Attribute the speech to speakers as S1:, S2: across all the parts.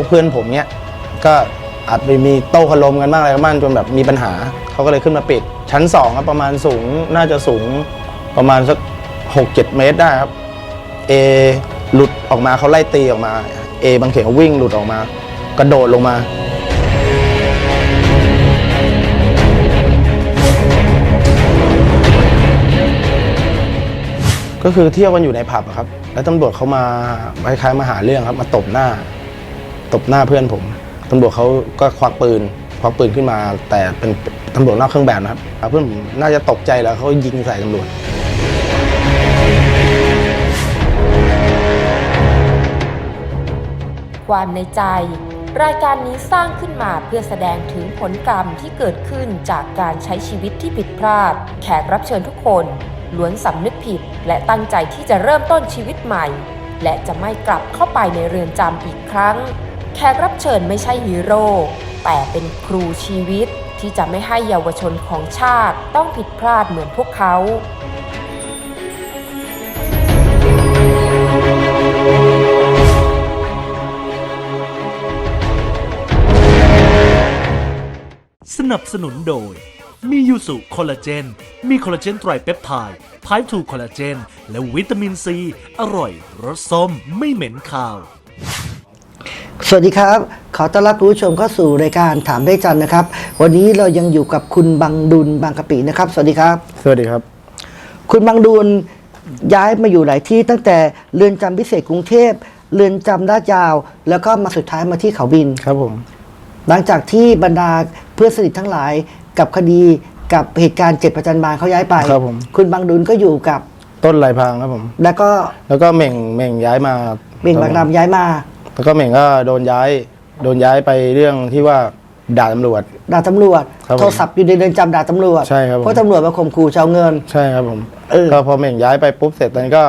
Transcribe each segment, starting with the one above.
S1: วกเพื่อนผมเนี้ยก็อาจไปมีโต้คารมกันบ้างอะไรกันบ้างจนแบบมีปัญหาเขาก็เลยขึ้นมาปิด ชั้นสองครับประมาณสูงน่าจะสูงประมาณสักหกเจ็ดเมตรได้ครับเอหลุดออกมาเขาไล่ตีออกมาเอบางเขนเขาวิ่งหลุดออกมากระโดดลงมาก็คือเที่ยวกันอยู่ในผับครับ แล้วตำรวจเขามาคล้ายๆมาหาเรื่องครับ มาตบหน้า ตบหน้าเพื่อนผมตำรวจเขาก็ควักปืนควักปืนขึ้นมา แต่เป็นตำรวจนอกเครื่องแบบนะครับเพื่อนผมน่าจะตกใจแล้วเขายิงใส่ตำรวจ
S2: ความในใจ รายการนี้สร้างขึ้นมาเพื่อแสดงถึงผลกรรมที่เกิดขึ้นจากการใช้ชีวิตที่ผิดพลาด แขกรับเชิญทุกคนล้วนสำนึกผิด และตั้งใจที่จะเริ่มต้นชีวิตใหม่ และจะไม่กลับเข้าไปในเรือนจำอีกครั้ง แขกรับเชิญไม่ใช่ฮีโร่แต่เป็นครูชีวิตที่จะไม่ให้เยาวชนของชาติต้องผิดพลาดเหมือนพวกเขา
S3: สนับสนุนโดย มียูสุคอลลาเจน มีคอลลาเจนไตรเปปไทด์ไพร์ทูคอลลาเจน และวิตามินซี อร่อย รสส้ม ไม่เหม็นคาว
S4: สวัสดีครับ ขอต้อนรับคุณผู้ชมเข้าสู่รายการถามได้จันนะครับ วันนี้เรายังอยู่กับคุณบังดุลบางกะปินะครับ สวัสดีครับ
S1: สวัสดีครับ
S4: คุณบังดุลย้ายมาอยู่หลายที่ตั้งแต่เรือนจำพิเศษกรุงเทพเรือนจำลาดยาว แล้วก็มาสุดท้ายมาที่เขาบิน
S1: ครับผม
S4: หลังจากที่บรรดาเพื่อนสนิททั้งหลายกับคดีกับเหตุการณ์เจ็ดประจันบานเขาย้ายไป
S1: ครับผม
S4: คุณบังดุลก็อยู่กับ
S1: ต้นลายพรางครับผม
S4: แล้วก็
S1: แล้วก็เหม่งเหม่งย้ายมา
S4: เบ่งบางดำย้ายมา
S1: แล้วก็เหม่งก็โดนย้าย โดนย้ายไปเรื่องที่ว่าด่าตำรวจ
S4: ด่าตำรวจ
S1: ครับผม
S4: โทรศัพท์อยู่ในเรือนจำด่าตำรวจ
S1: ใช่ครับผม
S4: เพราะตำรวจมาข่มขู่จะเอาเงิน
S1: ใช่ครับผม
S4: เออ
S1: ก็พอเหม่งย้ายไปปุ๊บเสร็จตอนนี้ก็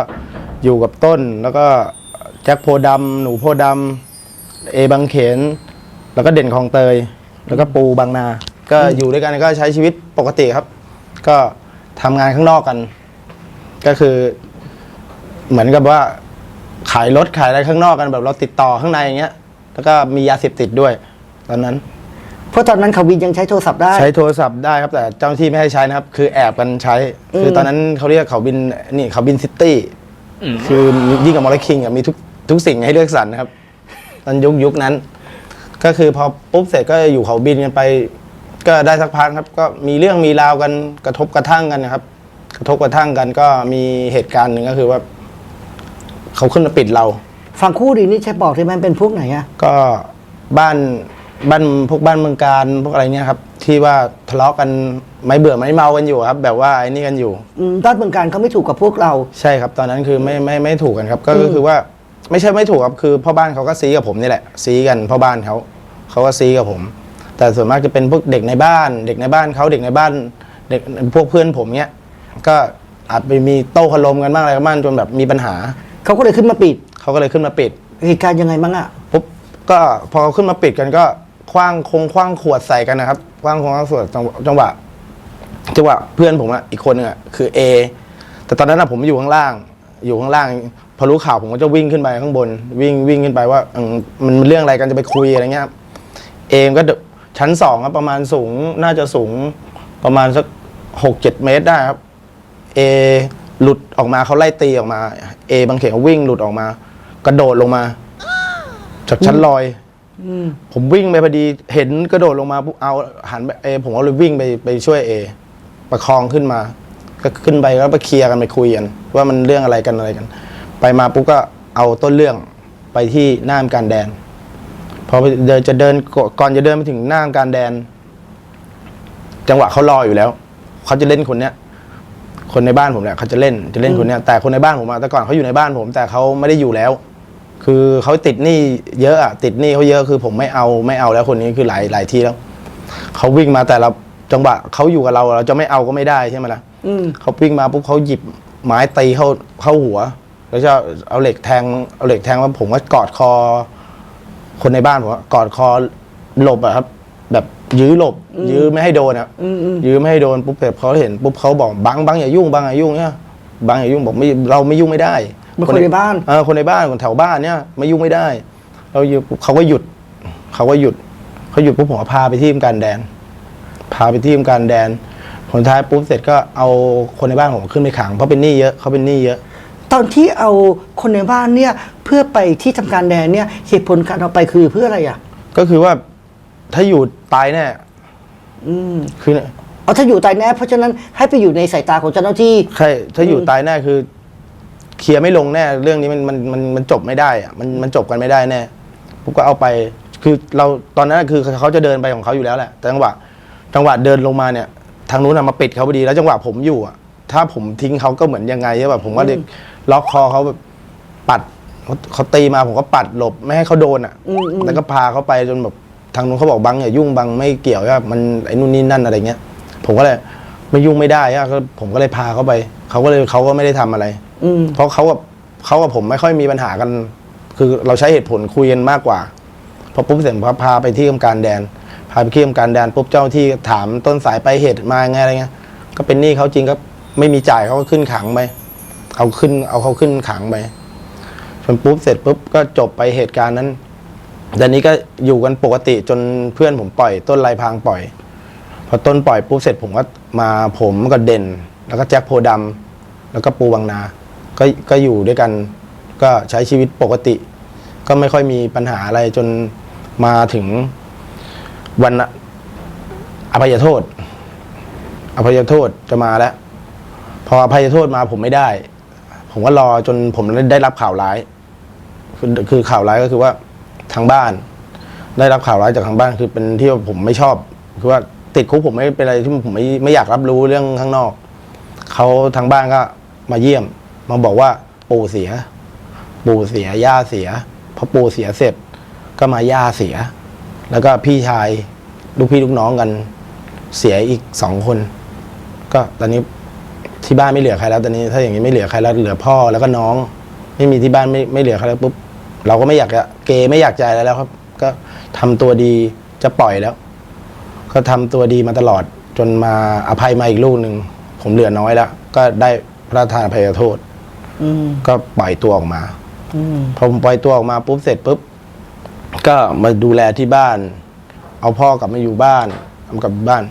S1: อยู่กับต้นแล้วก็แจ็คโพธิ์ดำหนูโพธิ์ดำเอบางเขน แล้วก็เด่นคลองเตย แล้วก็ปูบางนา ก็อยู่ด้วยกันก็ใช้ชีวิตปกติครับ ก็ทำงานข้างนอกกัน ก็คือ เหมือนกับว่า ขายรถขายอะไรข้างนอกกันแบบเราติดต่อข้างในอย่างเงี้ย แล้วก็มียาเสพติดด้วย ตอนนั้น
S4: เพราะตอนนั้นเขาวินยังใช้โทรศัพท์ได้
S1: ใช้โทรศัพท์ได้ครับแต่เจ้าหน้าที่ไม่ให้ใช้นะครับ คือแอบกันใช้ คือตอนนั้นเขาเรียกเขาบินนี่เขาบินซิตี้คือยิ่งกับมอลล์คิงอะมีทุกทุกสิ่งให้เลือกสรรนะครับ ตอนยุคยุคนั้น ก็คือพอปุ๊บเสร็จก็อยู่เขาบินกันไป ก็ได้สักพักครับ ก็มีเรื่องมีราวกันกระทบกระทั่งกันนะครับ กระทบกระทั่งกันก็มีเหตุการณ์หนึ่งก็คือว่า เขาขึ้นมาปิดเรา
S4: ฝั่งคู่ดีนี่ใช้บอกที่มันเป็นพวกไหนอะ
S1: ก็บ้านบ้านพวกบ้านเมืองการพวกอะไรเนี่ยครับ ที่ว่าทะเลาะกันไม่เบื่อไม่เมากันอยู่ครับ แบบว่าไอ้นี่กันอยู่
S4: อืมด้านเมืองการเขาไม่ถูกกับพวกเรา
S1: ใช่ครับ ตอนนั้นคือไม่ไม่ไม่ถูกกันครับ ก็ก็คือว่าไม่ใช่ไม่ถูกครับคือพ่อบ้านเขาก็ซีกับผมนี่แหละซีกันพ่อบ้านเขาเขาก็ซีกับผม แต่ส่วนมากจะเป็นพวกเด็กในบ้าน เด็กในบ้านเขาเด็กในบ้านเด็กพวกเพื่อนผมเนี้ยก็อาจไปมีโต้คารมกันบ้างอะไรกันบ้างจนแบบมีปัญหา
S4: เขาก็เลยขึ้นมาปิด
S1: เขาก็เลยขึ้นมาปิด
S4: เหตุการณ์ยังไงบ้างอะ
S1: ปุ๊บก็พอเขาขึ้นมาปิดกันก็คว้างคงคว้างขวดใส่กันนะครับคว้างคงคว้างขวดจังหวะจังหวะจังหวะเพื่อนผมอะอีกคนนึงอะคือ A แต่ตอนนั้นอะผมอยู่ข้างล่าง อยู่ข้างล่าง พอรู้ข่าวผมก็จะวิ่งขึ้นไปข้างบน วิ่งวิ่งขึ้นไปว่าเออมันมันเรื่องอะไรกันจะไปคุยอะไรเงี้ยครับเอมก็ชั้นสองครับประมาณสูงน่าจะสูงประมาณสักหกเจ็ดเมตรได้ครับ เอ หลุดออกมาเขาไล่ตีออกมา เอบางเขนเขาวิ่งหลุดออกมา กระโดดลงมาจากชั้นลอยผมวิ่งไปพอดีเห็นกระโดดลงมาปุ๊บเอาหันไปเอผมก็เลยวิ่งไปไปช่วยเอ ประคองขึ้นมา ก็ขึ้นไปแล้วไปเคลียร์กันไปคุยกันว่ามันเรื่องอะไรกันอะไรกัน ไปมาปุ๊บก็เอาต้นเรื่องไปที่หน้าทำการแดนพอไปเดินจะเดินก่อนก่อนจะเดินไปถึงหน้าทำการแดน จังหวะเขารออยู่แล้วเขาจะเล่นคนเนี้ย คนในบ้านผมเนี่ยเขาจะเล่นจะเล่นคนเนี้ยแต่คนในบ้านผมอะแต่ก่อนเขาอยู่ในบ้านผม แต่เขาไม่ได้อยู่แล้ว คือเขาติดหนี้เยอะอะติดหนี้เขาเยอะคือผมไม่เอาไม่เอาแล้วคนนี้คือหลายหลายทีแล้วเขาวิ่งมาแต่ละจังหวะเขาอยู่กับเราเราจะไม่เอาก็ไม่ได้ใช่ไหมล่ะ
S4: อืม
S1: เขาวิ่งมาปุ๊บเขาหยิบไม้ตีเข้าเข้าหัว แล้วจะเอาเหล็กแทงเอาเหล็กแทงว่าผมก็กอดคอ คนในบ้านผมอะกอดคอหลบอะครับ แบบยื้อหลบ ยื้อไม่ให้โดนอะ
S4: อืมอืม
S1: ยื้อไม่ให้โดนปุ๊บเสร็จเขาเห็นปุ๊บเขาบอกบังบังอย่ายุ่งบังอย่ายุ่งเนี่ยบังอย่ายุ่งบอกไม่เราไม่ยุ่งไม่ได้
S4: เป็นคนในบ้าน
S1: เออคนในบ้านคนแถวบ้านเนี่ยไม่ยุ่งไม่ได้ เราอยู่ปุ๊บเขาก็หยุดเขาก็หยุดเขาหยุดปุ๊บผมก็พาไปที่ทำการแดน พาไปที่ทำการแดนผลท้ายปุ๊บเสร็จก็เอาคนในบ้านผมขึ้นไปขังเพราะเป็นหนี้เยอะเขาเป็นหนี้เยอะ
S4: ตอนที่เอาคนในบ้านเนี่ยเพื่อไปที่ทำการแดนเนี่ยเหตุผลการเอาไปคือเพื่ออะไรอะ
S1: ก็คือว่าถ้าอยู่ ตายแน่
S4: อืม
S1: คือ
S4: เอาถ้าอยู่ตายแน่ เพราะฉะนั้นให้ไปอยู่ในสายตาของเจ้าหน้าที่
S1: ใครถ้าอยู่
S4: อืม
S1: ตายแน่คือ เคลียร์ไม่ลงแน่ เรื่องนี้มันมันมันมันจบไม่ได้อะมันมันจบกันไม่ได้แน่ผมก็เอาไป คือเราตอนนั้นคือเขาจะเดินไปของเขาอยู่แล้วแหละแต่จังหวะ จังหวะเดินลงมาเนี่ย ทางนู้นนะมาปิดเขาพอดีแล้วจังหวะผมอยู่อะ ถ้าผมทิ้งเขาก็เหมือนยังไงใช่ป่ะผมก็เลยล็อกคอเขาแบบปัดเขาเขาตีมาผมก็ปัดหลบ ไม่ให้เขาโดนอะ
S4: อืมอืม
S1: แล้วก็พาเขาไปจนแบบ ทางนู้นเขาบอกบังอย่ายุ่งบังไม่เกี่ยวว่ามันไอ้นู่นนี่นั่นอะไรเงี้ย ผมก็เลยไม่ยุ่งไม่ได้อะก็ผมก็เลยพาเขาไปเขาก็เลยเขาก็ไม่ได้ทำอะไร
S4: อืม
S1: เพราะเขากับเขากับผมไม่ค่อยมีปัญหากัน คือเราใช้เหตุผลคุยกันมากกว่าพอปุ๊บเสร็จผมก็พาไปที่ทำการแดน พาไปที่ทำการแดนปุ๊บเจ้าที่ถามต้นสายไปลายเหตุมาไงอะไรเงี้ยก็เป็นหนี้เขาจริงก็ไม่มีจ่ายเขาก็ขึ้นขังไปเอาขึ้น เอาเขาขึ้นขังไปจนปุ๊บเสร็จปุ๊บก็จบไปเหตุการณ์นั้น แต่นี้ก็อยู่กันปกติจนเพื่อนผมปล่อย ต้นลายพางปล่อย พอต้นปล่อยปุ๊บเสร็จผมก็มาผมก็เด่น แล้วก็แจ็คโพธิ์ดำแล้วก็ปูบางนา ก็ก็อยู่ด้วยกัน ก็ใช้ชีวิตปกติ ก็ไม่ค่อยมีปัญหาอะไรจนมาถึงวันน่ะอภัยโทษ อภัยโทษจะมาแล้ว พออภัยโทษมาผมไม่ได้ ผมก็รอจนผมได้รับข่าวร้าย คือข่าวร้ายก็คือว่า ทางบ้าน ได้รับข่าวร้ายจากทางบ้านคือเป็นที่ผมไม่ชอบ คือว่าติดคุกผมไม่เป็นอะไรที่ผมไม่ไม่อยากรับรู้เรื่องข้างนอกเขาทางบ้านก็มาเยี่ยมมาบอกว่าปู่เสีย ปู่เสียย่าเสียพอปู่เสียเสร็จ ก็มาย่าเสีย แล้วก็พี่ชายลูกพี่ลูกน้องกันเสียอีกสองคน ก็ตอนนี้ที่บ้านไม่เหลือใครแล้วตอนนี้ถ้าอย่างนี้ไม่เหลือใครแล้วเหลือพ่อแล้วก็น้อง ไม่มีที่บ้านไม่ไม่เหลือใครแล้วปุ๊บ เราก็ไม่อยากจะเกไม่อยากใจอะไรแล้วครับ ก็ทำตัวดีจะปล่อยแล้ว ก็ทำตัวดีมาตลอดจนมาอภัยมาอีกลูกหนึ่งผมเหลือน้อยแล้ว ก็ได้พระราชทานอภัยโทษ
S4: อืม
S1: ก็ปล่อยตัวออกมา
S4: อืม
S1: พอผมปล่อยตัวออกมาปุ๊บเสร็จปุ๊บก็มาดูแลที่บ้าน เอาพ่อกลับมาอยู่บ้านเอากลับบ้าน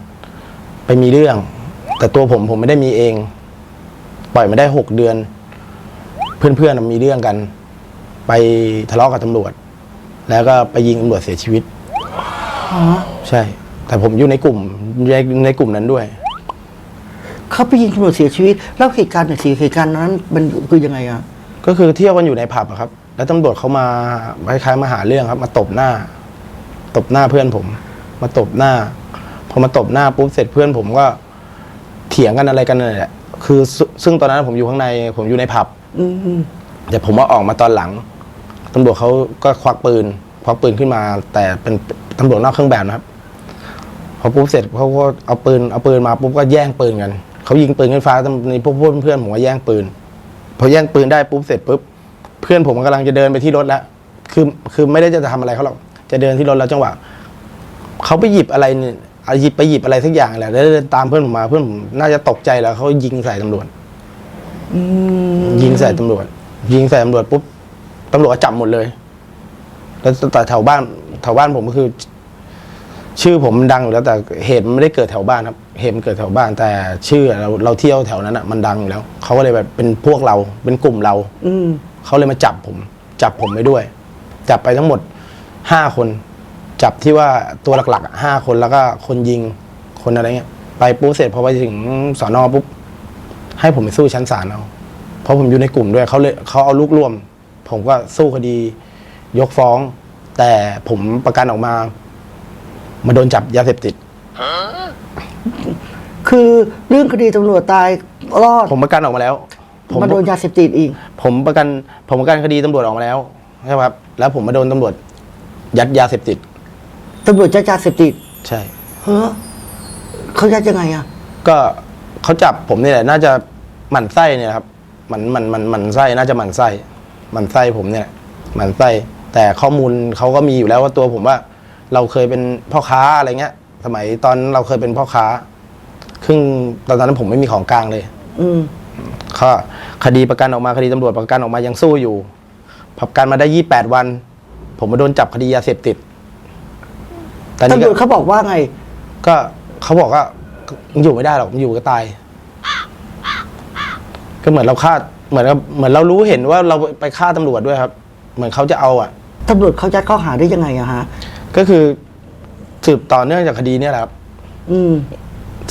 S1: ไปมีเรื่อง แต่ตัวผมผมไม่ได้มีเอง ปล่อยมาได้หกเดือน เพื่อนๆน่ะมีเรื่องกัน ไปทะเลาะกับตำรวจ แล้วก็ไปยิงตำรวจเสียชีวิต
S4: อ๋อ
S1: ใช่ แต่ผมอยู่ในกลุ่มในในกลุ่มนั้นด้วย
S4: เขาไปยิงตำรวจเสียชีวิตแล้วเหตุการณ์เนี่ยเหตุการณ์นั้นมันคือยังไงอะ
S1: ก็คือเที่ยวกันอยู่ในผับอะครับ แล้วตำรวจเขามาคล้ายๆมาหาเรื่องครับ มาตบหน้า ตบหน้าเพื่อนผม มาตบหน้า พอมาตบหน้าปุ๊บเสร็จเพื่อนผมก็ เถียงกันอะไรกันนั่นแหละ คือซซึ่งตอนนั้นผมอยู่ข้างใน ผมอยู่ในผับ
S4: อืม
S1: แต่ผมว่าออกมาตอนหลัง ตำรวจเขาก็ควักปืนควักปืนขึ้นมา แต่เป็นตำรวจนอกเครื่องแบบนะครับ พอปุ๊บเสร็จเขาก็เอาปืนเอาปืนมาปุ๊บก็แย่งปืนกันเขายิงปืนขึ้นฟ้าตำในพวกเพื่อนผมก็แย่งปืน พอแย่งปืนได้ปุ๊บเสร็จปุ๊บเพื่อนผมกำลังจะเดินไปที่รถแล้วคือคือไม่ได้จะทำอะไรเขาหรอกจะเดินที่รถแล้วจังหวะเขาไปหยิบอะไรเนี่ยเอาหยิบไปหยิบอะไรสักอย่างแหละแล้วเดินตามเพื่อนผมมาเพื่อนผมน่าจะตกใจแล้วเขายิงใส่ตำรวจ
S4: อืม
S1: ยิงใส่ตำรวจ ยิงใส่ตำรวจปุ๊บ ตำรวจก็จับหมดเลย แล้วแต่แถวบ้านแถวบ้านผมก็คือ ชื่อผมมันดังอยู่แล้วแต่เหตุมันไม่ได้เกิดแถวบ้านครับ เหตุมันเกิดแถวบ้าน แต่ชื่อเราเราเที่ยวแถวนั้นอะมันดังอยู่แล้วเขาก็เลยแบบเป็นพวกเราเป็นกลุ่มเรา
S4: อืม
S1: เขาเลยมาจับผม จับผมไปด้วย จับไปทั้งหมดห้าคน จับที่ว่าตัวหลักๆอะห้าคนแล้วก็คนยิงคนอะไรเงี้ย ไปปุ๊บเสร็จพอไปถึงสอนอปุ๊บให้ผมไปสู้ชั้นศาลเอาเพราะผมอยู่ในกลุ่มด้วยเขาเลยเขาเอาลูกร่วม ผมก็สู้คดียกฟ้อง แต่ผมประกันออกมา มาโดนจับยาเสพติด
S4: คือเรื่องคดีตำรวจตายรอด
S1: ผมประกันออกมาแล้ว ผม
S4: มาโดนยาเสพติดอีก
S1: ผมประกัน ผมประกันคดีตำรวจออกมาแล้วใช่ไหมครับ แล้วผมมาโดนตำรวจ ยัดยาเสพติด
S4: ตำรวจจะยาเสพติด
S1: ใช่
S4: เฮ้อเขายัดยังไงอะ
S1: ก็เขาจับผมนี่แหละน่าจะหมั่นไส้เนี่ยครับหมันหมันหมันหมันไส้น่าจะหมั่นไส้ห มั่นไส้ผมเนี่ยหมั่นไส้แต่ข้อมูลเขาก็มีอยู่แล้วว่าตัวผมว่า เราเคยเป็นพ่อค้าอะไรเงี้ย สมัยตอนเราเคยเป็นพ่อค้าครึ่งตอนนั้นผมไม่มีของกลางเลย
S4: อืม
S1: ก็คดีประกันออกมาคดีตำรวจประกันออกมายังสู้อยู่ประกันมาได้ยี่แปดวัน ผมมาโดนจับคดียาเสพติดแต่นี่
S4: ตำร
S1: ก็
S4: วจเขาบอกว่าไง
S1: ก็เขาบอกว่ามึงอยู่ไม่ได้หรอกมึงอยู่ก็ตาย ก็เหมือนเราฆ่า เหมือนกับเหมือนเรารู้เห็นว่าเราไปฆ่าตำรวจด้วยครับ เหมือนเขาจะเอาอะ
S4: ตำรวจเขายัดข้อหาได้ยังไงอะฮะ
S1: ก็คือสืบต่อเนื่องจากคดีเนี่ยแหละครับ
S4: อืม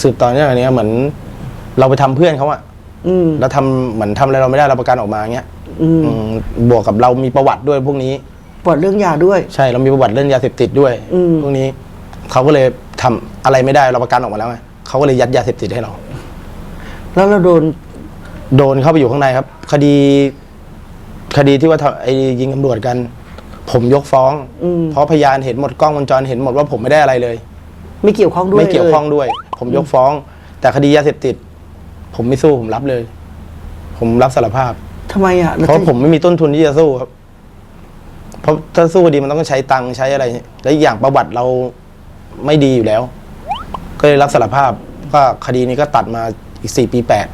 S1: สืบต่อเนื่องอันนี้เหมือนเราไปทำเพื่อนเขาอะ
S4: อืม
S1: แล้วทำเหมือนทำอะไรเราไม่ได้เราประกันออกมาอย่างเงี้ย
S4: อืม
S1: อืมบวกกับเรามีประวัติด้วยพวกนี้
S4: ปลดเรื่องยาด้วย
S1: ใช่เรามีประวัติเรื่องยาเสพติดด้วย
S4: อืม
S1: พวกนี้เขาก็เลยทำอะไรไม่ได้เราประกันออกมาแล้วไงเขาก็เลยยัดยาเสพติดให้เรา
S4: แล้วเราโดน
S1: โดนเข้าไปอยู่ข้างในครับ คดี คดีที่ว่าทำไอ้ยิงตำรวจกัน ผมยกฟ้อง
S4: อืม
S1: เพราะพยานเห็นหมดกล้องวงจรเห็นหมดว่าผมไม่ได้อะไรเลย
S4: ไม่เกี่ยวข้องด้วย
S1: ไม่เกี่ยวข้อง
S4: ล
S1: ด้วย ผมยกฟ้อง แต่คดียาเสพติด ผมไม่สู้ผมรับเลย ผมรับสารภาพ
S4: ทำไมอะ
S1: เพราะผมไม่มีต้นทุนที่จะสู้ครับ เพราะถ้าสู้คดีมันต้องใช้ตังค์ใช้อะไร และอีกอย่างประวัติเราไม่ดีอยู่แล้ว ก็เลยรับสารภาพก็คดีนี้ก็ตัดมาอีกสี่ปีแปด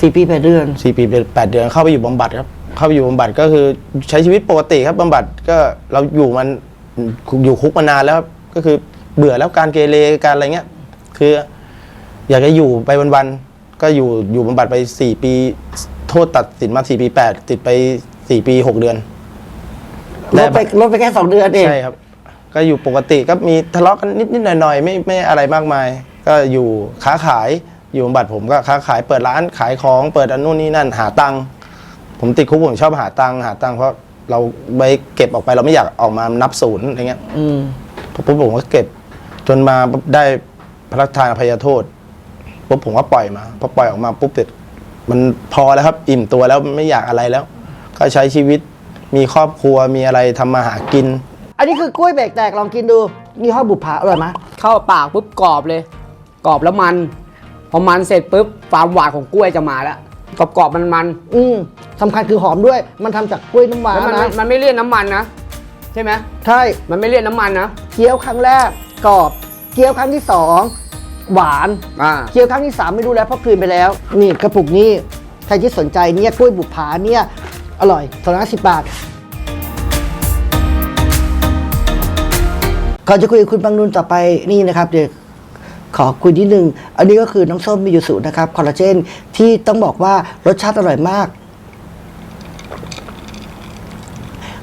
S4: สี่ปีแปดเดือน
S1: สี่ปีแปดเดือนเข้าไปอยู่บำบัดครับ เข้าไปอยู่บำบัดก็คือใช้ชีวิตปกติครับบำบัดก็เราอยู่มันอยู่คุกมานานแล้วครับก็คือเบื่อแล้วการเกเรการอะไรเงี้ย คือ อยากจะอยู่ไปวันๆก็อยู่อยู่บำบัดไปสี่ปี โทษตัดสินมาสี่ปีแปดติดไปสี่ปีหกเดือน
S4: ลดไปลดไปแค่สองเดือนเอง
S1: ใช่ครับ ก็อยู่ปกติก็มีทะเลาะกันนิดๆหน่อยๆไม่ไม่อะไรมากมาย ก็อยู่ค้าขาย อยู่บำบัดผมก็ค้าขายเปิดร้านขายของเปิดอันนู่นนี่นั่นหาตังค์ผมติดคุกผมชอบหาตังค์หาตังค์เพราะเราไปเก็บออกไปเราไม่อยากออกมานับศูนย์อะไรเงี้ย
S4: อืม
S1: ปุ๊บผมก็เก็บ จนมาปุ๊บได้พระราชทานอภัยโทษปุ๊บผมก็ปล่อยมาพอปล่อยออกมาปุ๊บเสร็จมันพอแล้วครับอิ่มตัวแล้วไม่อยากอะไรแล้ว ก็ใช้ชีวิตมีครอบครัวมีอะไรทำมาหากิน
S4: อันนี้คือกล้วยเบรกแตกลองกินดูยี่ห้อบุปผาอร่อยไหม
S5: เข้าปากปุ๊บกรอบเลย กรอบแล้วมัน พอมันเสร็จปุ๊บความหวานของกล้วยจะมาแล้วกรอบกรอบมันมัน
S4: อืมสำคัญคือหอมด้วย มันทำจากกล้วยน้ำว้า
S5: แล้วมัน
S4: นะ
S5: ไม่มันไม่เลี่ยนน้ำมันนะใช่ไหม
S4: ใช่
S5: มันไม่เลี่ยนน้ำมันนะ
S4: เคี้ยวครั้งแรกกรอบ เคี้ยวครั้งที่สองหวาน
S5: อ่า
S4: เคี้ยวครั้งที่สามไม่รู้แล้วเพราะคืนไปแล้ว นี่กระปุกนี้ใครที่สนใจเนี่ยกล้วยบุปผาเนี่ย อร่อยสองร้อยสิบบาท ก่อนจะคุยกับคุณบางนุนต่อไปนี่นะครับเดี๋ยว ขอคุยนิดนึง อันนี้ก็คือน้ำส้มมิยูสุนะครับคอลลาเจนที่ต้องบอกว่ารสชาติอร่อยมาก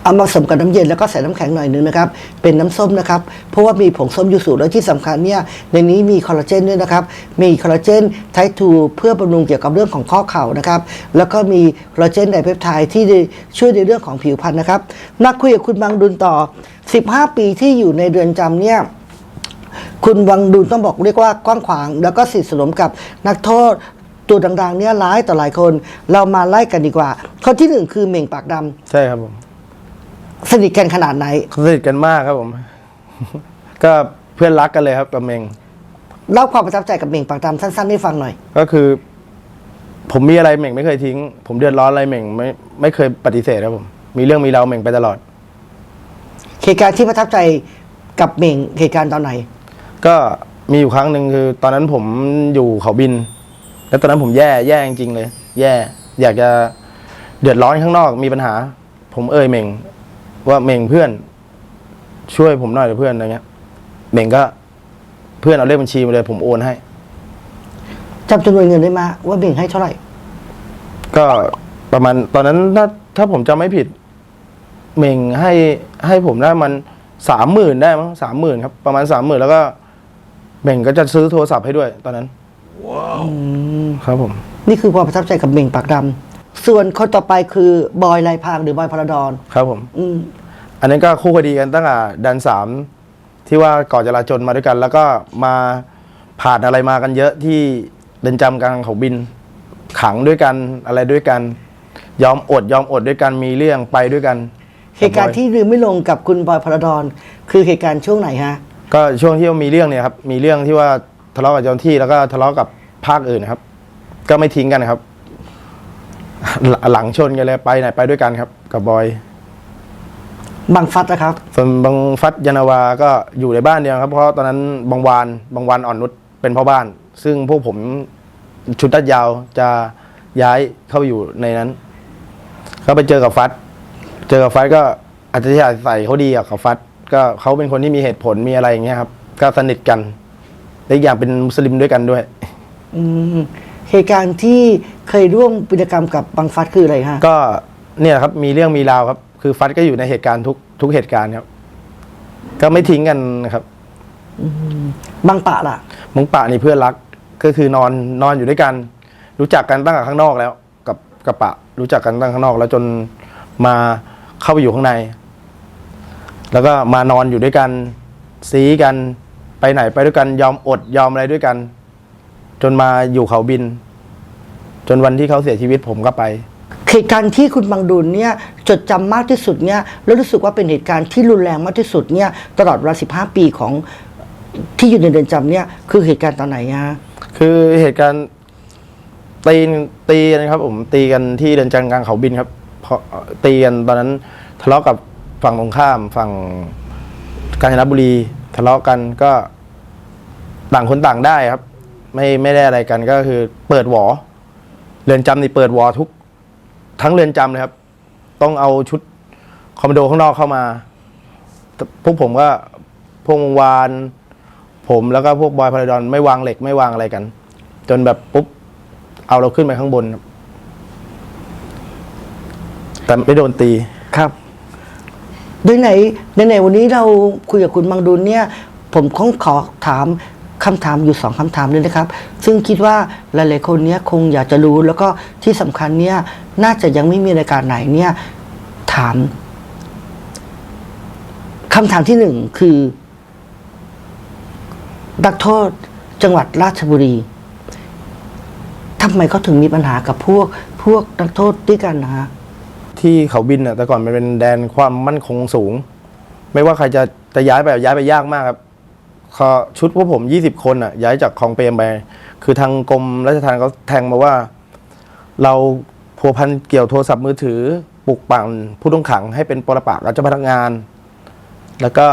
S4: เอามาผสมกับน้ำเย็นแล้วก็ใส่น้ำแข็งหน่อยนึงนะครับ เป็นน้ำส้มนะครับ เพราะว่ามีผงส้มยูสุแล้วที่สำคัญเนี่ย ในนี้มีคอลลาเจนด้วยนะครับ มีคอลลาเจนไททูเพื่อบำรุงเกี่ยวกับเรื่องของข้อเข่านะครับ แล้วก็มีคอลลาเจนไดเพปไทด์ที่ช่วยในเรื่องของผิวพรรณนะครับ นักคุยกับคุณบางดุลต่อ 15 ปีที่อยู่ในเรือนจำเนี่ย คุณวังดุลต้องบอกเรียกว่ากว้างขวาง แล้วก็สนิทสนมกับนักโทษตัวดังๆเนี่ยร้ายต่อหลายคน เรามาไล่กันดีกว่าคนที่หนึ่งคือเหม่งปากดำ
S1: ใช่ครับผม
S4: สนิทกันขนาดไหน
S1: เขาสนิทกันมากครับผม ก็เพื่อนรักกันเลยครับกับเมง
S4: เล่าความประทับใจกับเหม่งปากดำสั้นๆให้ฟังหน่อย
S1: ก็คือ ผมมีอะไรเม่งไม่เคยทิ้ง ผมเดือดร้อนอะไรเม่งไม่ไม่เคยปฏิเสธครับผม มีเรื่องมีราวเม่งไปตลอด
S4: เหตุการณ์ที่ประทับใจกับเหม่งเหตุการณ์ตอนไหน
S1: ก็มีอยู่ครั้งหนึ่งคือ ตอนนั้นผมอยู่เขาบิน แล้วตอนนั้นผมแย่แย่จริงๆเลย แย่ อยากจะเดือดร้อนข้างนอกมีปัญหา ผมเอ่ยเม่ง ว่าเม่งเพื่อน ช่วยผมหน่อยเถอะเพื่อนอะไรเงี้ยเม่งก็เพื่อนเอาเลขบัญชีมาเลย ผมโอนให้
S4: จำจำนวนเงินได้ไหมาว่าเหม่งให้เท่าไหร่
S1: ก็ประมาณตอนนั้นถ้าถ้าผมจำไม่ผิด เม่งให้ให้ผมได้มันสามหมื่นได้มั้งสามหมื่นครับ ประมาณสามหมื่นแล้วก็ เม่งก็จะซื้อโทรศัพท์ให้ด้วยตอนนั้นครับผม
S4: นี่คือความประทับใจกับเหม่งปากดำส่วนคนต่อไปคือบอยไลพรางหรือบอยพลดอน
S1: ครับผม
S4: อืม
S1: อันนั้นก็คู่คดีกันตั้งแต่ดันสามที่ว่าก่อจราจนมาด้วยกัน แล้วก็มาผ่านอะไรมากันเยอะที่เดินจำกลางเขาบิน ขังด้วยกันอะไรด้วยกัน ยอมอดยอมอดด้วยกันมีเรื่องไปด้วยกัน
S4: เหตุการณ์ที่ลืมไม่ลงกับคุณบอยพลดอนคือเหตุการณ์ช่วงไหนฮะ
S1: ก็ช่วงที่มีเรื่องเนี่ยครับมีเรื่องที่ว่าทะเลาะกับเจ้าหน้าที่แล้วก็ทะเลาะกับภาคอื่นนะครับ ก็ไม่ทิ้งกันนะครับ หลหลังชนกันเลยไปไหนไปด้วยกันครับ กับบอย
S4: บางฟัดนะครับ
S1: ส่วนบางฟัดยานาวาก็อยู่ในบ้านเดียวครับ เพราะตอนนั้นบางวานบางวานอ่อนนุชเป็นพ่อบ้าน ซึ่งพวกผมชุดตัดยาวจะย้ายเข้าไปอยู่ในนั้นก็ไปเจอกับฟัด เจอกับฟัดก็อาจจะใส่เขาดีอะกับฟัด ก็เขาเป็นคนที่มีเหตุผลมีอะไรอย่างเงี้ยครับ ก็สนิทกันและอีกอย่างเป็นมุสลิมด้วยกันด้วย
S4: อืมเหตุการณ์ที่เคยร่วมกิจกรรมกับบังฟัดคืออะไรฮะ
S1: ก็เนี่ยครับมีเรื่องมีราวครับ คือฟัดก็อยู่ในเหตุการณ์ทุกทุกเหตุการณ์ครับ ก็ไม่ทิ้งกันนะครับ
S4: บังปะล่ะ
S1: มงปะนี่เพื่อนรัก ก็คือนอนนอนอยู่ด้วยกัน รู้จักกันตั้งแต่ข้างนอกแล้ว กับกับปะ รู้จักกันตั้งข้างนอก แล้วจนมาเข้าไปอยู่ข้างใน แล้วก็มานอนอยู่ด้วยกันซีกันไปไหนไปด้วยกันยอมอดยอมอะไรด้วยกัน จนมาอยู่เขาบิน จนวันที่เขาเสียชีวิตผมก็ไป
S4: เหตุการณ์ที่คุณบังดุลเนี่ยจดจำมากที่สุดเนี่ยแล้วรู้สึกว่าเป็นเหตุการณ์ที่รุนแรงมากที่สุดเนี่ยตลอดเวลา15ปีของที่อยู่ในเรือนจำเนี่ยคือเหตุการณ์ตอนไหนฮะ
S1: คือเหตุการณ์ตีนตีกันครับผมตีกันที่เรือนจำกลางเขาบินครับเพราะตีกันตอนนั้นทะเลาะกับ ฝั่งตรงข้ามฝั่งกาญจนบุรีทะเลาะกันก็ต่างคนต่างได้ครับ ไม่ไม่ได้อะไรกันก็คือเปิดหวอเรือนจำนี่เปิดวอทุก ทั้งเรือนจำเลยครับ ต้องเอาชุดคอมมานโดข้างนอกเข้ามา พวกผมก็พวกวงวาน ผมแล้วก็พวกบอยพาราดอนไม่วางเหล็กไม่วางอะไรกัน จนแบบปุ๊บ เอาเราขึ้นไปข้างบน แต่ไม่โดนตี
S4: ครับ โดยไหนในไหนวันนี้เราคุยกับคุณบังดุลเนี่ยผมคงขอถามคำถามอยู่สองคำถามเลยนะครับ ซึ่งคิดว่าหลายๆคนเนี้ยคงอยากจะรู้แล้วก็ที่สำคัญเนี่ยน่าจะยังไม่มีรายการไหนเนี่ยถามคำถามที่หนึ่งคือนักโทษจังหวัดราชบุรีทำไมเขาถึงมีปัญหากับพวกพวกนักโทษด้วยกันนะฮะ
S1: ที่เขาบินอะแต่ก่อนมันเป็นแดนความมั่นคงสูง ไม่ว่าใครจะจะย้ายไปย้ายไปยากมากครับขชุดพวกผมยี่สิบคนอะย้ายจากคลองเปรมไป คือทางกรมราชทัณฑ์เขาแทงมาว่า เราพัวพันเกี่ยวโทรศัพท์มือถือปลุกปั่นผู้ต้องขังให้เป็นปรปักษ์กับเจ้าพนักงาน แล้วก็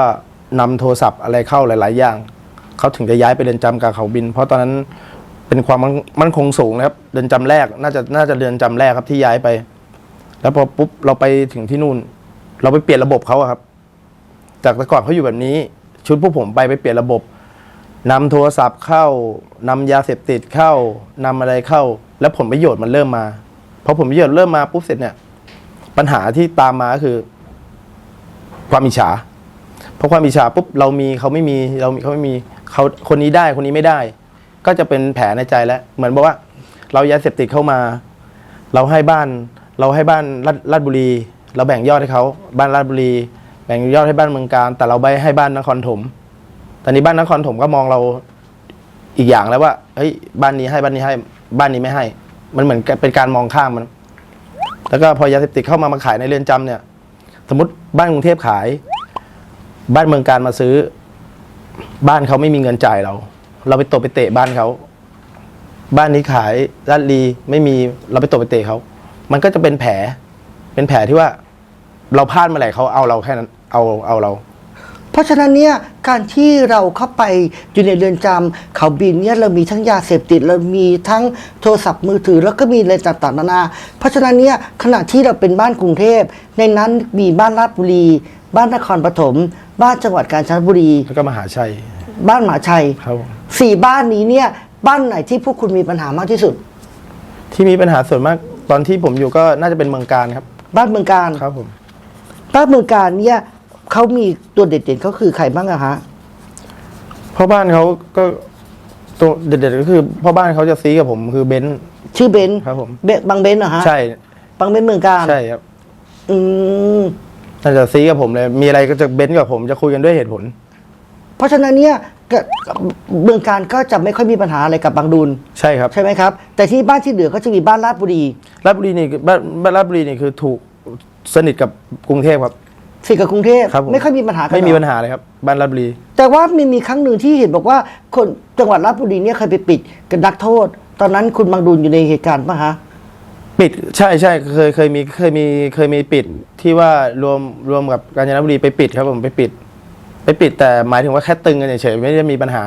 S1: นำโทรศัพท์อะไรเข้าหลาย ๆ อย่าง เขาถึงจะย้ายไปเรือนจำกลางเขาบิน เพราะตอนนั้นเป็นความมั่นมั่นคงสูงนะครับเรือนจำแรกน่าจะน่าจะเรือนจำแรกครับที่ย้ายไป แล้วพอปุ๊บเราไปถึงที่นู่น เราไปเปลี่ยนระบบเขาอะครับ จากแต่ก่อนเขาอยู่แบบนี้ ชุดพวกผมไปไปเปลี่ยนระบบนำโทรศัพท์เข้านำยาเสพติดเข้านำอะไรเข้า แล้วผลประโยชน์มันเริ่มมาพอผลประโยชน์เริ่มมาปุ๊บเสร็จเนี่ย ปัญหาที่ตามมาก็คือ ความอิจฉาเพราะความอิจฉาปุ๊บเรามีเขาไม่มีเรามีเขาไม่มีเขาคนนี้ได้คนนี้ไม่ได้ ก็จะเป็นแผลในใจแล้วเหมือนบอกว่า เรายาเสพติดเข้ามา เราให้บ้าน เราให้บ้านลาดบุรี เราแบ่งยอดให้เขาบ้านลาดบุรี แบ่งยอดให้บ้านเมืองการ แต่เราไปให้บ้านนครถมตอนนี้บ้านนครถมก็มองเราอีกอย่างแล้วว่าเฮ้ยบ้านนี้ให้บ้านนี้ให้บ้านนี้ไม่ให้ มันเหมือนเป็นการมองข้ามมัน แล้วก็พอยาเสพติดเข้ามามาขายในเรือนจำเนี่ย สมมติบ้านกรุงเทพขาย บ้านเมืองการมาซื้อ บ้านเขาไม่มีเงินจ่ายเรา เราไปตบไปเตะบ้านเขา บ้านนี้ขายลาดลีไม่มีเราไปตบไปเตะเขา มันก็จะเป็นแผล เป็นแผลที่ว่า เราพลาดเมื่อไหร่เขาเอาเราแค่นั้น เอาเอาเรา
S4: เพราะฉะนั้นเนี่ยการที่เราเข้าไปอยู่ในเรือนจำเขาบินเนี่ยเรามีทั้งยาเสพติดเรามีทั้งโทรศัพท์มือถือแล้วก็มีอะไรต่างๆนานา เพราะฉะนั้นเนี่ยขณะที่เราเป็นบ้านกรุงเทพในนั้นมีบ้านราชบุรี บ้านนครปฐมบ้านจังหวัดกาญจนบุรี
S1: แล้วก็มหาชัย
S4: บ้านหมหาชัย
S1: ครับผม
S4: สี่บ้านนี้เนี่ยบ้านไหนที่พวกคุณมีปัญหามากที่สุด
S1: ที่มีปัญหาส่วนมาก ตอนที่ผมอยู่ก็น่าจะเป็นเมืองการครับ
S4: บ้านเมืองการ
S1: ครับผม
S4: บ้านเมืองการเนี่ยเขามีตัวเด่นๆเขาคือใครบ้างอะฮะ
S1: พ่อบ้านเขาก็ตัวเด็ดๆก็คือพ่อบ้านเขาจะซีกับผมคือเบนซ์
S4: ชื่อเบนซ์
S1: ครับผม
S4: เบบังเบนซ์เหรอฮะ
S1: ใช่
S4: บังเบนซ์เมืองการ
S1: ใช่ครับ
S4: อืม
S1: น่าจะซีกับผมเลย มีอะไรก็จะเบนซ์กับผมจะคุยกันด้วยเหตุผล
S4: เพราะฉะนั้นเนี่ย ก็เมืองการก็จะไม่ค่อยมีปัญหาอะไรกับบางดุล
S1: ใช่ครับ
S4: ใช่ไหมครับ แต่ที่บ้านที่เหลือก็จะมีบ้านราชบุรี
S1: ราชบุรีนี่คือบ้านบ้านราชบุรีนี่คือถูกสนิทกับกรุงเทพครับ
S4: สิกับกรุงเทพ
S1: ครับผม
S4: ไม่ค่อยมีปัญหากัน
S1: ไม่มี
S4: หรอ
S1: ปัญหาเลยครับบ้านราชบุรี
S4: แต่ว่ามีมีครั้งหนึ่งที่เห็นบอกว่าคนจังหวัดราชบุรีเนี่ยเคยไปปิดกับนักโทษ ตอนนั้นคุณบางดุลอยู่ในเหตุการณ์ป่ะฮะ
S1: ปิดใช่ใช่เคยเคยมีเคยมีเคยมีปิดที่ว่ารวมรวมกับกาญจนบุรีไปปิดครับผมไปปิด ไปปิดแต่หมายถึงว่าแค่ตึงกันเฉยๆไม่ได้มีปัญหา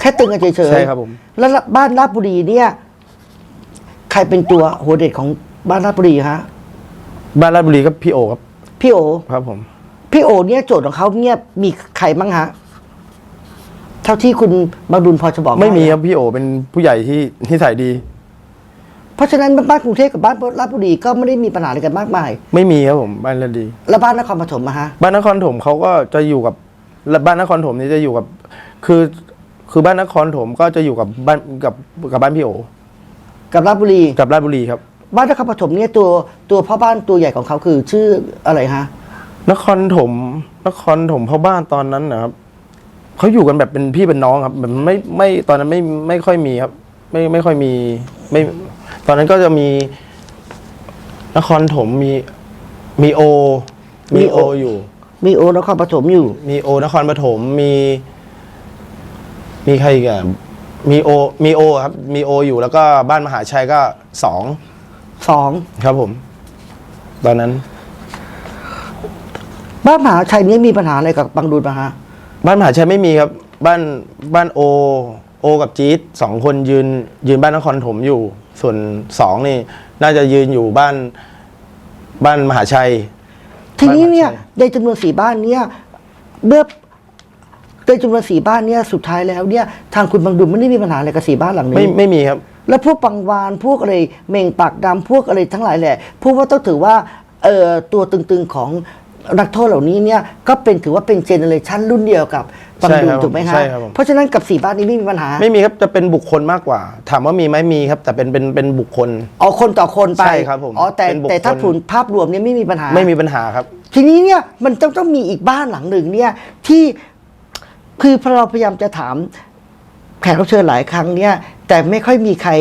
S4: แค่ตึงกันเฉยๆ
S1: ใช่ครับผม
S4: แล้วบ้านราชบุรีเนี่ย ใครเป็นตัวหัวเด็ดของบ้านราชบุรีฮะ
S1: บ้านราชบุรีก็พี่โอครับ
S4: พี่โอ
S1: ครับผม
S4: พี่โอเนี่ยโจทย์ของเขาเนี่ยมีใครบ้างฮะเท่าที่คุณบางดุลพอจะบอกด้
S1: ไม่มีครับพี่โอเป็นผู้ใหญ่ที่นิสัยดี
S4: เพราะฉะนั้นบ้านกรุงเทพกับบ้านราชบุรีก็ไม่ได้มีปัญหาอะไรกันมากมาย
S1: ไม่มีครับผมบ้านเรือนดี
S4: แล้วบ้านนครปฐมอะฮะ
S1: บ้านนครถมเขาก็จะอยู่กับ และบ้านนครถมนี่จะอยู่กับ คือคือบ้านนครถมก็จะอยู่กับบ้านกับกับบ้านพี่โอ
S4: กับราชบุรี
S1: กับราชบุรีครับ
S4: บ้านนครปฐมเนี่ยตัวตัวพ่อบ้านตัวใหญ่ของเขาคือชื่ออะไรฮะ
S1: นครถม นครถมพ่อบ้านตอนนั้นนะครับเขาอยู่กันแบบเป็นพี่เป็นน้องครับแบบไม่ไม่ตอนนั้นไม่ไม่ค่อยมีครับ ไม่ไม่ค่อยมีไม่ ตอนนั้นก็จะมี นครถมมีมีโอ มีโออยู่
S4: มีโอนครปฐมอยู่
S1: มีโอนครปฐมมี มีใครอีกอะมีโอมีโอครับ มีโออยู่แล้วก็บ้านมหาชัยก็สอง
S4: สอง
S1: ครับผม ตอนนั้น
S4: บ้านมหาชัยเนี่ยมีปัญหาอะไรกับบางดุลปะฮะ
S1: บ้านมหาชัยไม่มีครับ บ้านบ้านโอ โอกับจี๊ดสองคนยืน ยืนบ้านนครถมอยู่ ส่วนสองนี่ น่าจะยืนอยู่บ้าน บ้านมหาชัย
S4: ทีนี้เนี่ย
S1: บ้านมหาชัย
S4: ในจำนวนสี่บ้านเนี่ยเมื่อในจำนวนสี่บ้านเนี่ยสุดท้ายแล้วเนี่ยทางคุณบางดุลไม่ได้มีปัญหาอะไรกับสี่บ้านหลัง
S1: ไม่
S4: นี้
S1: ไม่มีครับ
S4: แล้วพวกปังวานพวกอะไรเม่งปากดำพวกอะไรทั้งหลายแหละพวกว่าต้องถือว่าเอ่อตัวตึงๆของนักโทษเหล่านี้เนี่ยก็เป็นถือว่าเป็นเจเนอเรชันรุ่นเดียวกับ บางดุล
S1: ใช่ครับ
S4: ถูกไหมฮะ
S1: ใช่ครับผม
S4: เพราะฉะนั้นกับสี่บ้านนี้ไม่มีปัญหา
S1: ไม่มีครับจะเป็นบุคคลมากกว่า ถามว่ามีไหมมีครับ แต่เป็นเป็นเป็นบุคคล
S4: เอาคนต่อคนไป
S1: ใช่ครับผม
S4: อ๋อแต่
S1: เป็นบุคคล
S4: แต่ถ้าผลภาพรวมเนี่ยไม่มีปัญหา
S1: ไม่มีปัญหาครับ
S4: ทีนี้เนี่ยมันต้องต้องมีอีกบ้านหลังหนึ่งเนี่ยที่คือพอเราพยายามจะถามแขกรับเชิญหลายครั้งเนี่ย แต่ไม่ค่อยมีใคร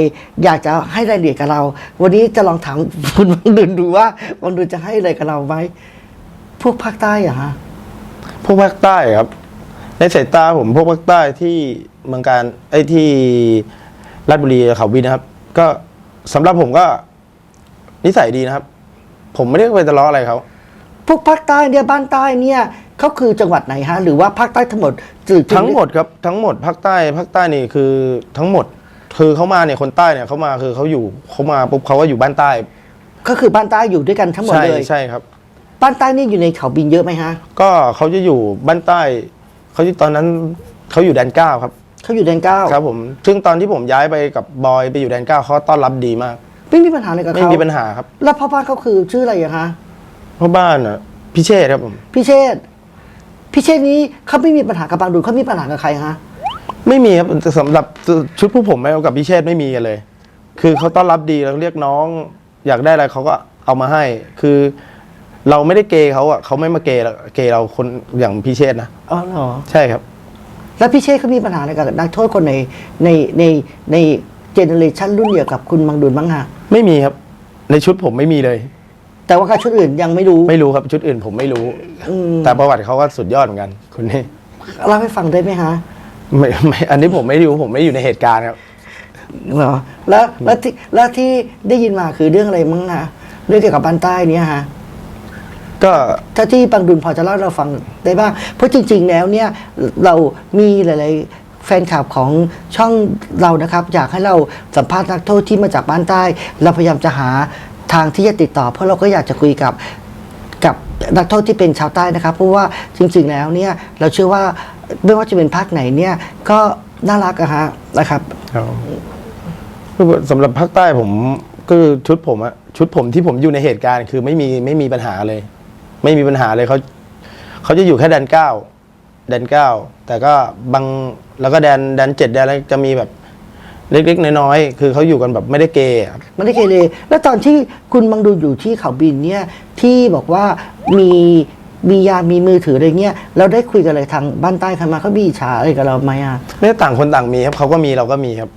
S4: อยากจะให้รายละเอียดกับเรา วันนี้จะลองถามคุณวังดุลดูว่าวังดุลจะให้อะไรกับเราไหมพวกภาคใต้อะฮะ
S1: พวกภาคใต้ครับ ในสายตาผมพวกภาคใต้ที่เมืองการไอ้ที่ราชบุรีเขาวินนะครับ ก็สำหรับผมก็นิสัยดีนะครับ ผมไม่ได้ไปทะเลาะอะไรเขา
S4: พวกภาคใต้เนี่ยบ้านใต้เนี่ยเขาคือจังหวัดไหนฮะ หรือว่าภาคใต้ทั้งหมดจืด
S1: ทั้งหมดครับทั้งหมดภาคใต้ภาคใต้นี่คือทั้งหมด คือเขามาเนี่ยคนใต้เนี่ยเขามาคือเขาอยู่เขามาปุ๊บเขาก็อยู่บ้านใต้
S4: ก็คือบ้านใต้อยู่ด้วยกันทั้งหมด
S1: ใช่
S4: เลย
S1: ใช่ครับ
S4: บ้านใต้นี่อยู่ในเขาบินเยอะไหมฮะ
S1: ก็เขาจะอยู่บ้านใต้ เขาอยู่ตอนนั้นเขาอยู่แดนเก้าครับ
S4: เขาอยู่แดนเก้า
S1: ครับผมซึ่งตอนที่ผมย้ายไปกับบอยไปอยู่แดนเก้าเขาต้อนรับดีมาก
S4: ไม่มีปัญหาอะไรกับ
S1: ไม่
S4: เขา
S1: มีปัญหาครับ
S4: แล้วพ่อบ้านเขาคือชื่ออะไรอะฮะ
S1: เพราะบ้านอะพิเชษครับผม
S4: พี่เชษฐ์พี่เชษฐ์นี้เขาไม่มีปัญหากับบางดุลเขามีปัญหากับใครฮะ
S1: ไม่มีครับสำหรับชุดผู้ผมไม่เอากับพิเชษไม่มีกันเลย คือเขาต้อนรับดีแล้วเรียกน้อง อยากได้อะไรเขาก็เอามาให้ คือ เราไม่ได้เกย์เขาอะเขาไม่มาเกย์เราเกย์เราคนอย่างพิเชษนะ
S4: อ๋อเหรอ
S1: ใช่ครับ
S4: แล้วพี่เชษฐ์เขามีปัญหาอะไรกับนักโทษคนในในในในเจเนอเรชันรุ่นเดียวกับคุณบางดุลบ้างฮะ
S1: ไม่มีครับ ในชุดผมไม่มีเลย
S4: แต่ว่ากับชุดอื่นยังไม่รู้
S1: ไม่รู้ครับชุดอื่นผมไม่รู้
S4: อืม
S1: แต่ประวัติเขาก็สุดยอดเหมือนกันคนนี้
S4: เล่าให้ฟังได้ไหมฮะ
S1: ไม่ไม่อันนี้ผมไม่รู้ผมไม่อยู่ในเหตุการณ์ครับ
S4: เหรอแล้วแล้วที่แล้วที่ได้ยินมาคือเรื่องอะไรมั้งฮะเรื่องเกี่ยวกับบ้านใต้เนี่ยฮะ
S1: ก็
S4: ถ้าที่บางดุลพอจะเล่าให้เราฟังได้บ้าง เพราะจริง ๆ แล้วเนี่ยเรามีหลาย ๆ แฟนคลับของช่องเรานะครับ อยากให้เราสัมภาษณ์นักโทษที่มาจากบ้านใต้ เราพยายามจะหาทางที่จะติดต่อ เพราะเราก็อยากจะคุยกับกับนักโทษที่เป็นชาวใต้นะครับ เพราะว่าจริง ๆ แล้วเนี่ยเราเชื่อว่าไม่ว่าจะเป็นภาคไหนเนี่ยก็น่ารักอะฮะนะครับ
S1: ครับคือสำหรับภาคใต้ผมคือชุดผมอะชุดผมที่ผมอยู่ในเหตุการณ์ คือไม่มีไม่มีปัญหาเลย ไม่มีปัญหาเลยเขาเขาจะอยู่แค่แดนเก้าแดนเก้าแต่ก็บางแล้วก็แดนแดนเจ็ดแดนอะไรจะมีแบบเล็กๆน้อยๆคือเขาอยู่กันแบบไม่ได้เกย์อะ
S4: ไม่ได้เกเรแล้วตอนที่คุณบังดูอยู่ที่เขาบินเนี่ย ที่บอกว่ามีมียามีมือถืออะไรเงี้ยเราได้คุยกันอะไรทางบ้านใต้กันมาเขามีอิจฉาอะไรกับเราไหมอะ
S1: ไม่ได้ต่างคนต่างมีครับเขาก็มีเราก็มีครับ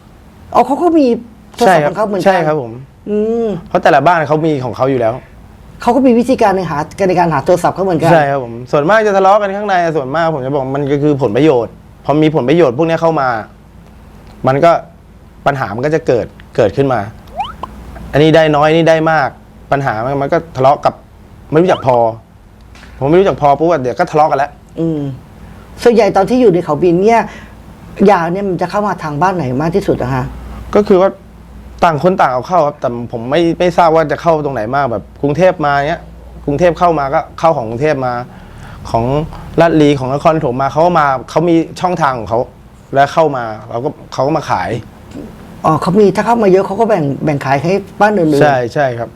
S4: อ๋อเขาก็มีโทร
S1: ใช่
S4: ศัพท์
S1: ค
S4: ข
S1: รั
S4: องเขาเหมือนกั
S1: ใช่ครับผม
S4: อืม
S1: เพราะแต่ละบ้านเขามีของเขาอยู่แล้ว
S4: เขาก็มีวิธีการในหาในการหาโทรศัพท์เขาเหมือนกัน
S1: ใช่ครับผมส่วนมากจะทะเลาะกันข้างในส่วนมากผมจะบอกมันก็คือผลประโยชน์พอมีผลประโยชน์พวกนี้เข้ามา มันก็ปัญหามันก็จะเกิดเกิดขึ้นมา อันนี้ได้น้อยนี่ได้มาก ปัญหามันมันก็ทะเลาะกับไม่รู้จักพอ ผมไม่รู้จักพอปุ๊บอะเดี๋ยวก็ทะเลาะกันแล้ว
S4: อืมส่วนใหญ่ตอนที่อยู่ในเขาบินเนี่ยยาเนี่ยมันจะเข้ามาทางบ้านไหนมากที่สุดอะฮะ
S1: ก็คือว่า ต่างคนต่างเอาเข้าครับแต่ผมไม่ไม่ทราบว่าจะเข้าตรงไหนมากแบบกรุงเทพมาเนี้ยกรุงเทพเข้ามาก็เข้าของกรุงเทพมาของลาดลีของนครปฐมมาเขาก็มาเขามีช่องทางของเขาแล้วเข้ามาเราก็เขาก็มาขาย
S4: อ๋อเขามีถ้าเข้ามาเยอะเขาก็แบ่งแบ่งขายให้บ้านอื่นๆ
S1: ใช่ใช่ครับ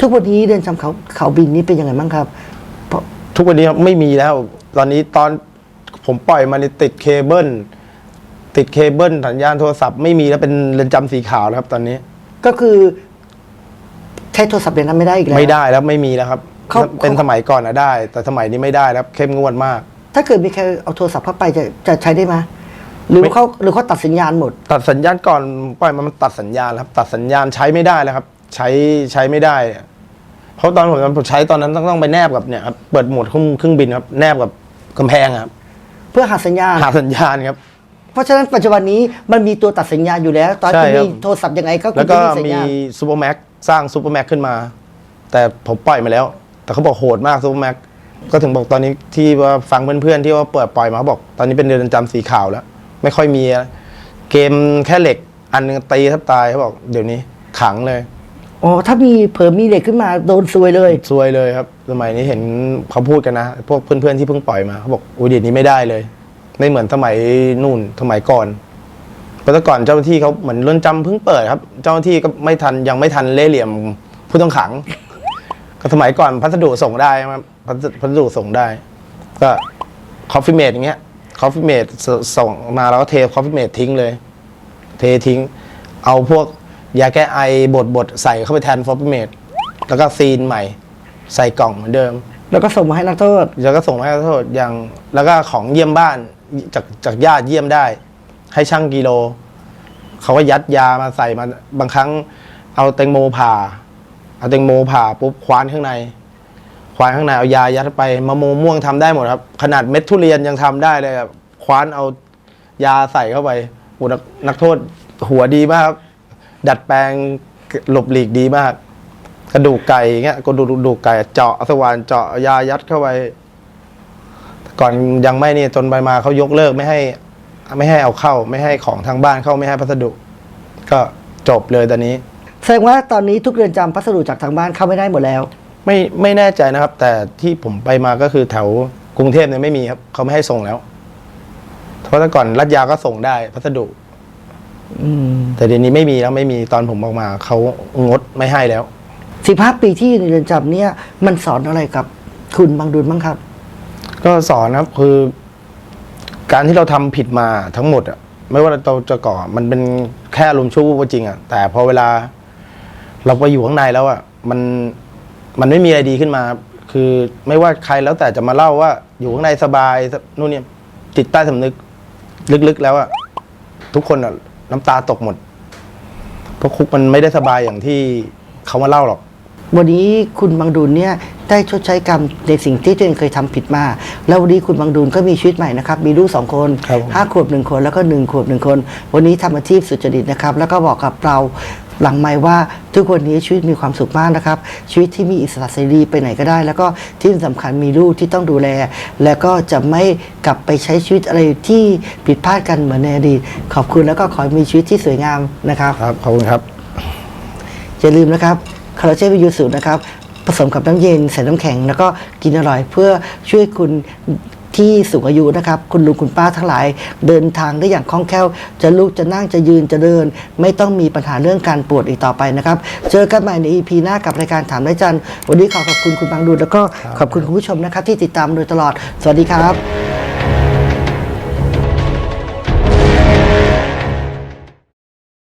S4: ทุกวันนี้เรือนจำเขาเขาบินนี้เป็นยังไงบ้างครับเพราะ
S1: ทุกวันนี้ไม่มีแล้ว ตอนนี้ตอนผมปล่อยมาในติดเคเบิล ติดเคเบิลสัญญาณโทรศัพท์ไม่มีแล้วเป็นเรือนจำสีขาวแล้วครับ ตอนนี้
S4: ก็คือ ใช้โทรศัพท์เดี๋ยวนั้นไม่ได้อีกแล้ว
S1: ไม่ได้แล้วไม่มีแล้วครับ
S4: เขา
S1: เป็น
S4: เขา
S1: สมัยก่อนนะได้ แต่สมัยนี้ไม่ได้แล้วเข้มงวดมาก
S4: ถ้าเกิดมีใครเอาโทรศัพท์เข้าไปจะจะใช้ได้ไหมหรือ
S1: ไม่
S4: ว่าเขาหรือเขาตัดสัญญาณหมด
S1: ตัดสัญญาณก่อนปล่อยมามันตัดสัญญาณแล้วครับตัดสัญญาณใช้ไม่ได้แล้วครับ ใช้ใช้ไม่ได้ เพราะตอนผมผมใช้ตอนนั้นต้องต้องไปแนบกับเนี่ยครับเปิดโหมดเครื่องเครื่องบินครับแนบกับกำแพงอะครับ
S4: เพื่อหาสัญญาณ
S1: หาสัญญาณครับ
S4: เพราะฉะนั้นปัจจุบันนี้มันมีตัวตัดสัญญาณอยู่แล้ว ตอน
S1: ใช่
S4: ที่
S1: ครั
S4: มี
S1: บ
S4: โทรศัพท์ยังไงก็คุ
S1: แล้
S4: ณ
S1: ว
S4: จะ
S1: ก็
S4: มีสัญ
S1: มี
S4: ญาณ
S1: ซูเปอร์แม็กสร้างซูเปอร์แม็กขึ้นมา แต่ผมปล่อยมาแล้ว แต่เขาบอกโหดมากซูเปอร์แม็กก็ถึงบอกตอนนี้ที่ว่าฟังเพื่อนๆที่ว่าเปิดปล่อยมาเขาบอก ตอนนี้เป็นเรือนจำสีขาวแล้ว ไม่ค่อยมีแล้วเกมแค่เหล็ก อันหนึงตีแทบตายเขาบอกเดี๋ยวนี้ขังเลย
S4: อ๋อถ้ามีเผลอมีเหล็กขึ้นมาโดนซวยเลย
S1: ซวยเลยครับ สมัยนี้เห็นเขาพูดกันนะ พวกเพื่อนๆที่เพิ่งปล่อยมาเขาบอกอุ้ยเดี๋ยวนี้ไม่ได้เลย ไม่เหมือนสมัยนู่นสมัยก่อนเพราะแต่ก่อนเจ้าหน้าที่เขาเหมือนเรือนจำเพิ่งเปิดครับ เจ้าหน้าที่ก็ไม่ทันยังไม่ทันเล่ห์เหลี่ยมผู้ต้องขัง ก็สมัยก่อนพัสดุส่งได้ครับพัสพัสดุส่งได้ ก็คอฟฟี่เมดอย่างเงี้ยคอฟฟี่เมดส่งมาแล้วก็เทคอฟฟี่เมดทิ้งเลย เททิ้ง เอาพวกยาแก้ไอบดบดๆใส่เข้าไปแทนคอฟฟี่เมดแล้วก็ซีนใหม่ ใส่กล่องเหมือนเดิม
S4: แล้วก็ส่งมาให้นักโทษ
S1: แล้วก็ส่งมาให้โทษอย่างแล้วก็ของเยี่ยมบ้าน จากจากญาติเยี่ยมได้ ให้ช่างกิโล เขาก็ยัดยามาใส่มาบางครั้ง เอาแตงโมผ่า เอาแตงโมผ่าปุ๊บคว้านข้างใน ควานข้างในเอายายัดไปมะม่วงม่วงทำได้หมดครับ ขนาดเม็ดทุเรียนยังทำได้เลยครับคว้านเอายาใส่เข้าไปโอ้นักนักโทษหัวดีมากครับดัดแปลงหลบหลีกดีมาก กระดูกไก่เงี้ยกระดูกกระดูกไก่เจาะสว่านเจาะยายัดเข้าไป ก่อนยังไม่นี่จนไปมาเขายกเลิกไม่ให้ ไม่ให้เอาเข้า ไม่ให้ของทางบ้านเข้าไม่ให้พัสดุ ก็จบเลยตอนนี้
S4: แสดงว่าตอนนี้ทุกเรือนจำพัสดุจากทางบ้านเข้าไม่ได้หมดแล้ว
S1: ไม่ไม่แน่ใจนะครับ แต่ที่ผมไปมาก็คือแถวกรุงเทพเนี่ยไม่มีครับเขาไม่ให้ส่งแล้วเพราะแต่ก่อนรัดยาก็ส่งได้พัสดุ
S4: อืม
S1: แต่เดี๋ยวนี้ไม่มีแล้วไม่มีตอนผมออกมาเขางดไม่ให้แล้ว
S4: สิบห้าปีที่อยู่ในเรือนจำเนี่ย มันสอนอะไรกับคุณบางดุลบ้างครับ
S1: ก็สอนครับคือ การที่เราทำผิดมาทั้งหมดอะไม่ว่าเราจะก่อมันเป็นแค่อารมชั่ววูบก็จริงอะแต่พอเวลา เราไปอยู่ข้างในแล้วอะมันมันไม่มีอะไรดีขึ้นมา คือไม่ว่าใครแล้วแต่จะมาเล่าว่า อยู่ข้างในสบายนู่นเนี่ยจิตใต้สำนึก ลึกๆแล้วอะทุกคนอะน้ำตาตกหมดเพราะคุกมันไม่ได้สบายอย่างที่เขามาเล่าหรอก
S4: วันนี้คุณบางดุลเนี่ยได้ชดใช้กรรมในสิ่งที่ตัวเองเคยทำผิดมา แล้ววันนี้คุณบางดุลก็มีชีวิตใหม่นะครับ มีลูกสองคน
S1: ครับผม
S4: ห้าขวบหนึ่งคน แล้วก็หนึ่งขวบหนึ่งคน วันนี้ทำอาชีพสุจริตนะครับ แล้วก็บอกกับเราหลังไม่ว่าทุกวันนี้ชีวิตมีความสุขมากนะครับ ชีวิตที่มีอิสระเสรีไปไหนก็ได้ แล้วก็ที่สำคัญมีลูกที่ต้องดูแล แล้วก็จะไม่กลับไปใช้ชีวิตอะไรที่ผิดพลาดกันเหมือนในอดีตขอบคุณแล้วก็ขอให้มีชีวิตที่สวยงามนะครับ
S1: ครับขอบคุณครับ
S4: อย่าลืมนะครับ คาราเจนวิยูสูนะครับผสมกับน้ำเย็นใส่น้ำแข็ง แล้วก็กินอร่อยเพื่อช่วยคุณที่สูงอายุนะครับ คุณลุงคุณป้าทั้งหลาย เดินทางได้อย่างคล่องแคล่ว จะลุกจะนั่งจะยืนจะเดิน ไม่ต้องมีปัญหาเรื่องการปวดอีกต่อไปนะครับ เจอกันใหม่ใน EP หน้ากับรายการถามได้จันวันนี้ขอขอบคุณคุณบางดู แล้วก็ขอบคุณคุณผู้ชมนะครับ ที่ติดตามโดยตลอด สวัสดีครับ